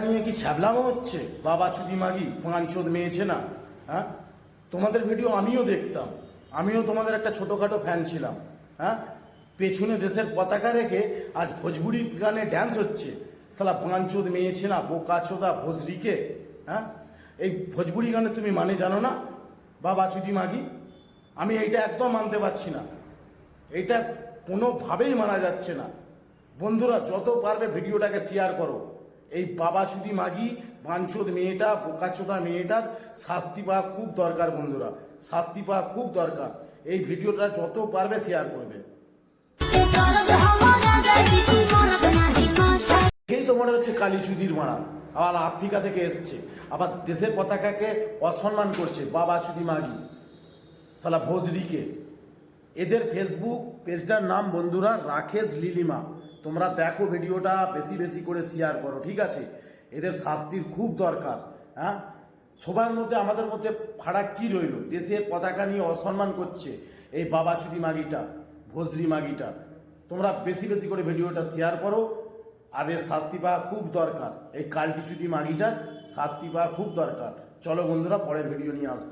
নিয়ে কি ছ্যাবলামো হচ্ছে? বাবা চুদি মাগি পাঁচচোদ মেয়েছে না হ্যাঁ? তোমাদের ভিডিও আমিও দেখতাম। আমিও তোমাদের একটা ছোটোখাটো ফ্যান ছিলাম হ্যাঁ? পেছনে দেশের পতাকা রেখে আজ ভোজপুরি গানে ড্যান্স হচ্ছে। সালা পাঁচচোদ মেয়েছে না, বোকা চোদা ভোজরিকে হ্যাঁ? এই ভোজপুরি গানে তুমি মানে জানো না? বাবা চুদি মাগি, আমি এইটা একদম মানতে পারছি না। এটা কোনোভাবেই মানা যাচ্ছে না। বন্ধুরা, যত পারবে ভিডিওটাকে শেয়ার করো। এই বাবা চুদি মাগি বাঞ্চোদ মেয়েটা বোকাচোদা মেয়েটার শাস্তি পাওয়া খুব দরকার বন্ধুরা, শাস্তি পাওয়া খুব দরকার। এই ভিডিওটা যত পারবে শেয়ার করবে। এই তো মনে হচ্ছে কালী চুদির মারা, আবার আফ্রিকা থেকে এসছে, আবার দেশের পতাকাকে অসম্মান করছে বাবা চুদি মাগি সালা ভোজরিকে। এদের ফেসবুক পেজটার নাম বন্ধুরা রাকেশ লিলিমা। তোমরা দেখো ভিডিওটা বেশি বেশি করে শেয়ার করো, ঠিক আছে? এদের শাস্তির খুব দরকার হ্যাঁ? সবার মধ্যে, আমাদের মধ্যে ফারাক কি রইল। দেশের পতাকা নিয়ে অসম্মান করছে এই বাবা চুদি মাগিটা, ভোজরি মাগিটা। তোমরা বেশি বেশি করে ভিডিওটা শেয়ার করো, আর এর শাস্তি পাওয়া খুব দরকার। এই কালটি চুদি মাগিটার শাস্তি পাওয়া খুব দরকার। চলো বন্ধুরা, পরের ভিডিও নিয়ে আসব।